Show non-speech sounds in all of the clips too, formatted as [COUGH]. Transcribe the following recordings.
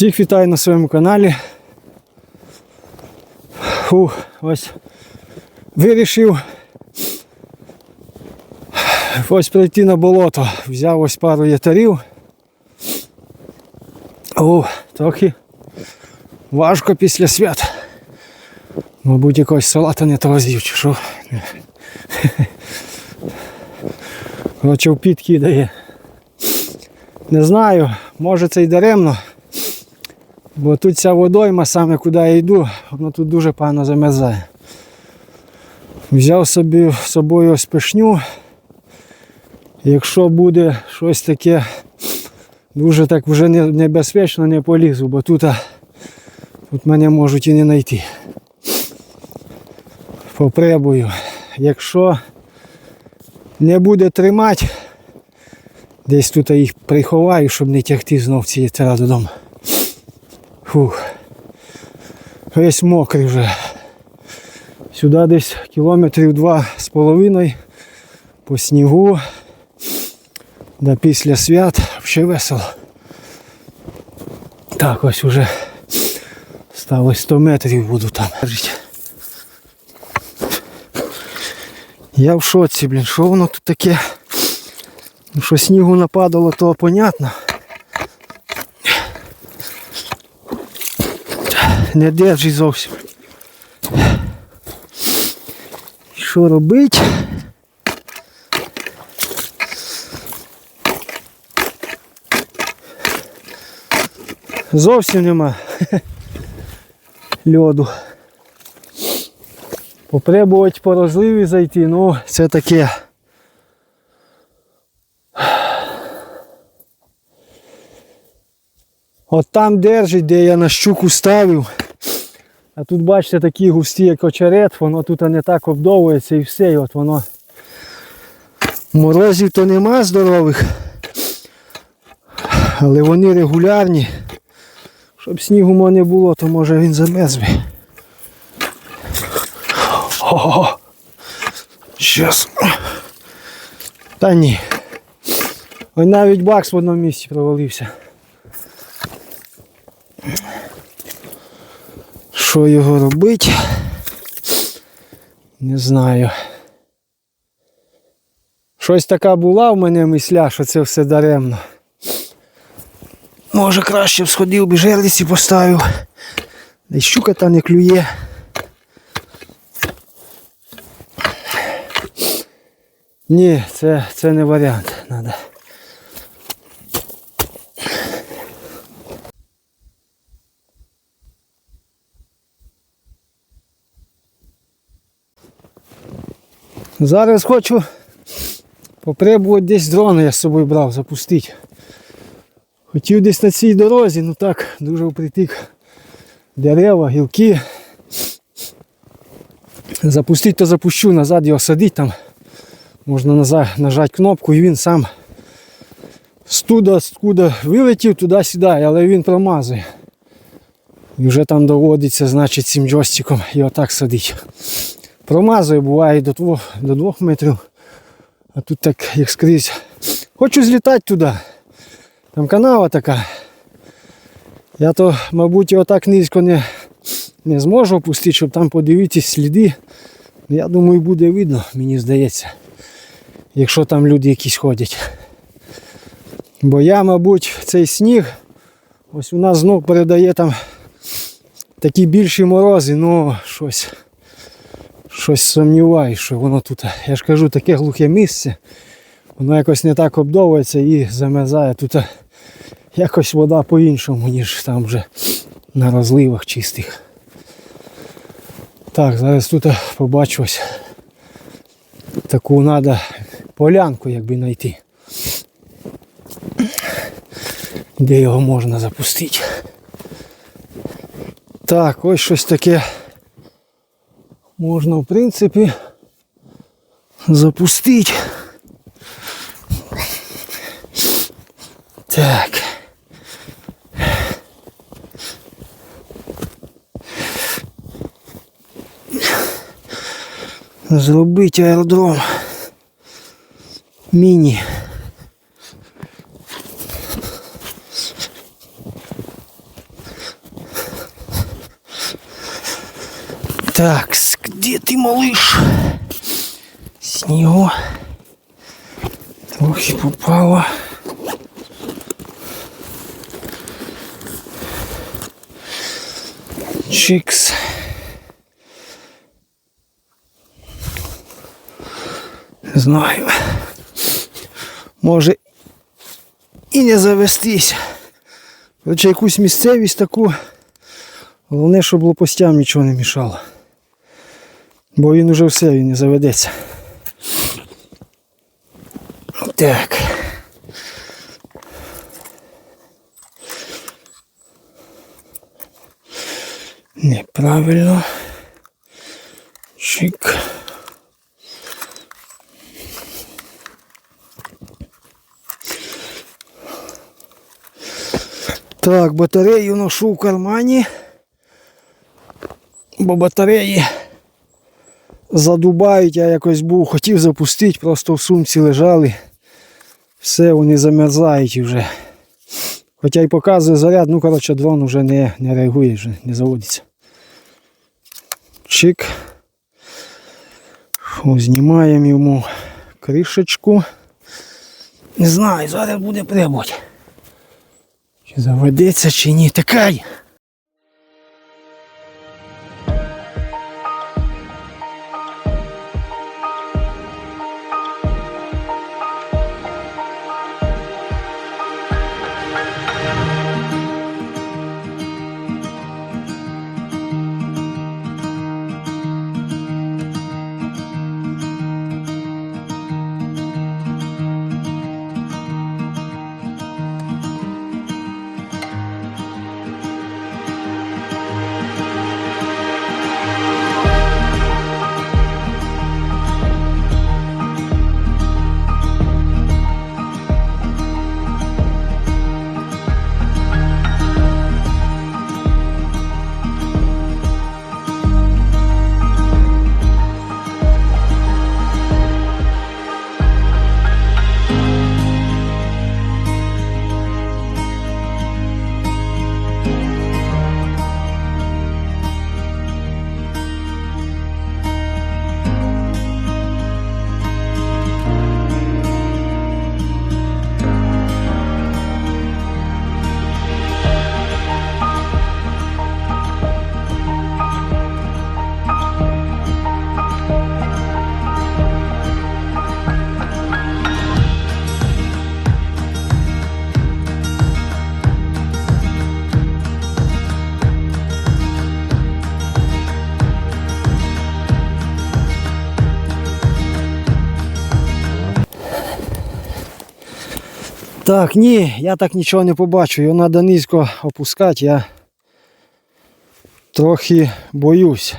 Всіх вітаю на своєму каналі. Фу, ось вирішив ось прийти на болото. Взяв ось пару ятарів. О, трохи важко після свят. Мабуть, якогось салата не того з'їв, чи що. Коротше, в піт кидає. Не знаю, може це й даремно. Бо тут ця водойма, саме куди я йду, воно тут дуже погано замерзає. Взяв собі з собою ось пишню. Якщо буде щось таке дуже так вже небезпечно, не полізу, бо тут, тут мене можуть і не знайти. Попробую. Якщо не буде тримати, десь тут їх приховаю, щоб не тягти знов ці яйця додому. Фух. Весь мокрий вже. Сюди десь кілометрів два з половиною по снігу. Да після свят ще весело. Так, ось уже стало 100 метрів буду там. Я в шоці, блін, що воно тут таке? Ну, Що снігу нападало, то понятно. Не держить зовсім. Що робить? Зовсім нема [LAUGHS] льоду. Попробувати по розливі зайти, ну це таке. От там держить, де я на щуку ставив. А тут бачите такі густі, як очерет, воно тут не так обдовується і все, і от воно. Морозів то нема здорових. Але вони регулярні. Щоб снігу мо не було, то може він замерз. Ого! Щас. Та ні. Ось навіть бакс в одному місці провалився. Що його робити? Не знаю. Щось така була в мене мисля, що це все даремно. Може краще б сходив би жерлиці поставив. Десь щука та не клює. Ні, це, це не варіант. Надо. Зараз хочу попробувати десь дрона я з собою брав, запустити. Хотів десь на цій дорозі, ну так, дуже впритик дерева, гілки. Запустити то запущу, назад його садити там. Можна назад нажати кнопку і він сам студа, скуда вилетів, туди сідає, але він промазує. І вже там доводиться, значить, цим джойстиком його так садити. Промазує, буває до 2, до 2 метрів. А тут так як скрізь. Хочу злітати туди. Там канава така. Я то, мабуть, його так низько не, не зможу опустити, щоб там подивитись сліди. Я думаю, буде видно, мені здається. Якщо там люди якісь ходять. Бо я, мабуть, цей сніг, ось у нас знов передає там такі більші морози, ну щось. Щось сумніваюсь, що воно тут. Я ж кажу, таке глухе місце. Воно якось не так обдовується і замерзає. Тут якось вода по-іншому, ніж там вже на розливах чистих. Так, зараз тут побачу ось таку треба полянку якби знайти. Де його можна запустити. Так, ось щось таке Можно в принципе запустить. Так. зарубить аэродром мини. Так. Де ти малыш? Снігу. Трохи попало. Чикс. Не знаю. Може і не завестись. Хоча якусь місцевість таку. Головне, щоб лопастям нічого не мішало. Бо він уже все, він не заведеться. Так. Неправильно. Чик. Так, батарею ношу в кармані. Бо батареї задубають, я якось був, хотів запустити, просто в сумці лежали. Все, вони замерзають вже. Хоча й показує заряд, ну коротше дрон вже не, не реагує, вже не заводиться. Чик. Фу, знімаємо йому кришечку. Не знаю, зараз буде прибуть. Чи заведеться, чи ні. Такай! Так, ні, я так нічого не побачу. Його треба низько опускати, я трохи боюсь.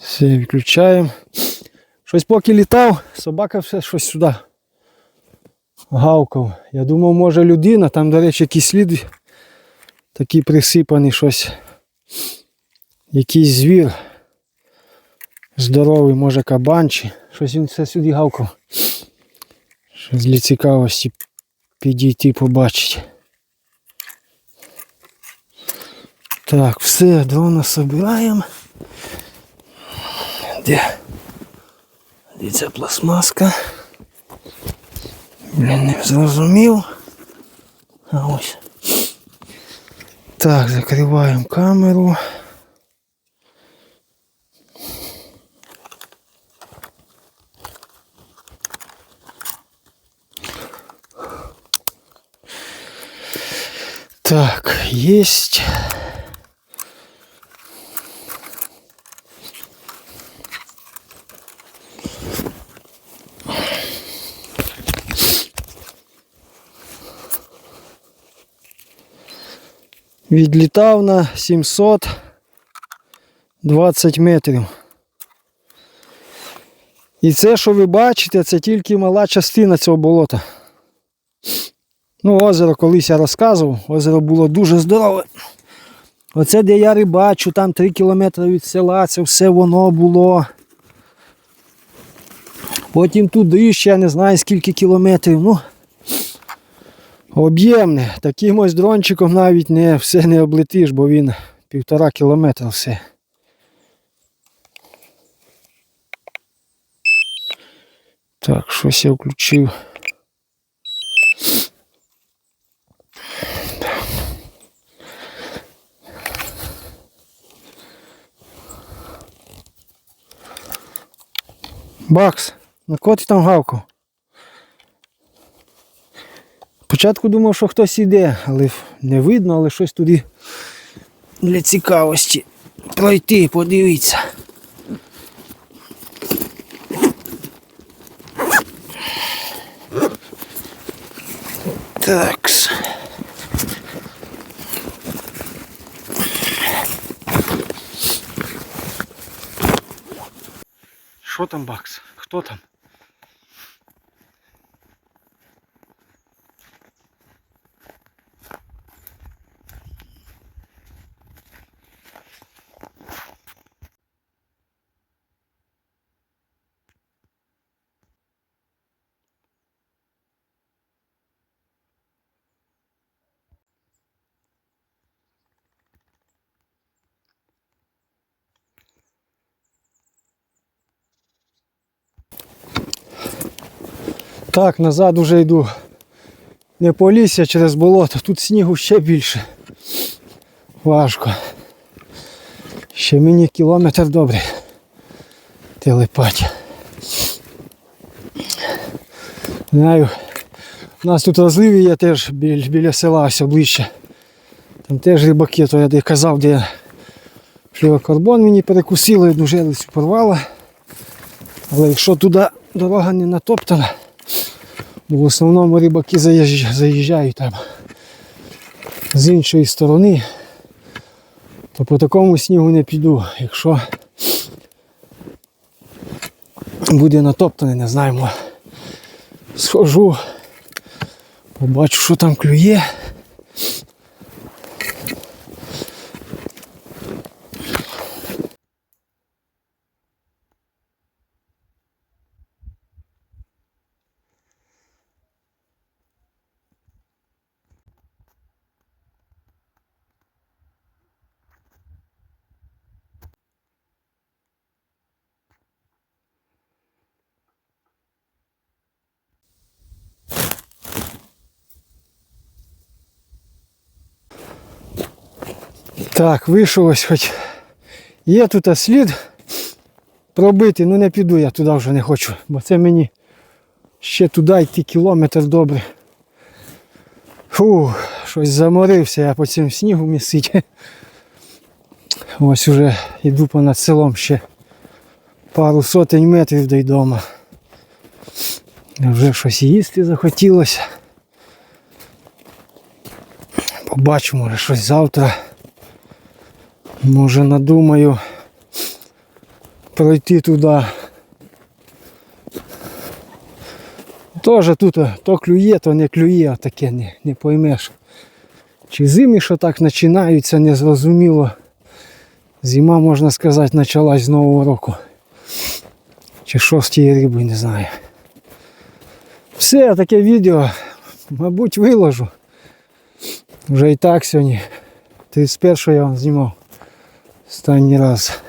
Все, відключаємо. Щось поки літав, собака все щось сюди гавкав. Я думав, може людина, там, до речі, якийсь слід такий присипаний щось. Якийсь звір. Здоровий, може кабанчий. Щось він все сюди гавкав. Щось для цікавості підійти побачити. Так, все, дрона собираємо. Де? Де ця пластмаска? Блін, не зрозумів. А ось. Так, закриваємо камеру. Так, есть. Відлітав на 720 метрів. І це, що ви бачите, це тільки мала частина цього болота. Ну, озеро колись я розказував, озеро було дуже здорове. Оце де я рибачу, там 3 кілометри від села, це все воно було. Потім туди ще не знаю скільки кілометрів. Ну, об'ємне. Таким ось дрончиком навіть не все не облетиш, бо він півтора кілометра все. Так, щось я включив. Бакс, на кого ти там гавкав? Спочатку думав, що хтось іде, але не видно, але щось туди для цікавості пройти, подивитися. Такс. Що там, Бакс? Хто там? Так, назад уже йду. Не по лісі, а через болото. Тут снігу ще більше. Важко. Ще мені кілометр добре. Телепать. Знаю. У нас тут розливи є теж біля, біля села ось ближче. Там теж рибаки, то я де казав, де флюрокарбон мені перекусили, одну желицю порвала. Але якщо туди дорога не натоптана, бо в основному рибаки заїжджають, там з іншої сторони, то по такому снігу не піду. Якщо буде натоптане, не знаємо. Схожу, побачу, що там клює. Так, вийшов ось хоч. Є тут слід пробитий, ну не піду я туди вже не хочу, бо це мені ще туди йти кілометр добре. Фу, щось заморився я по цьому снігу місить. Ось уже йду понад селом ще пару сотень метрів до дому. Вже щось їсти захотілося. Побачу, може щось завтра. Може надумаю пройти туди. Тоже тут то клює, то не клює, таке не, не поймеш. Чи зими, що так починаються, незрозуміло. Зима, можна сказати, почалась з Нового року. Чи тією рибою, не знаю. Все, таке відео, мабуть, виложу. Вже і так сьогодні. 31 я вам знімав. Останній раз.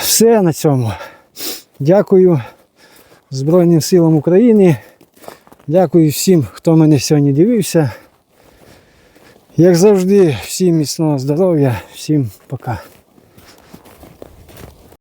Все на цьому. Дякую Збройним силам України. Дякую всім, хто мене сьогодні дивився. Як завжди, всім міцного здоров'я, всім пока.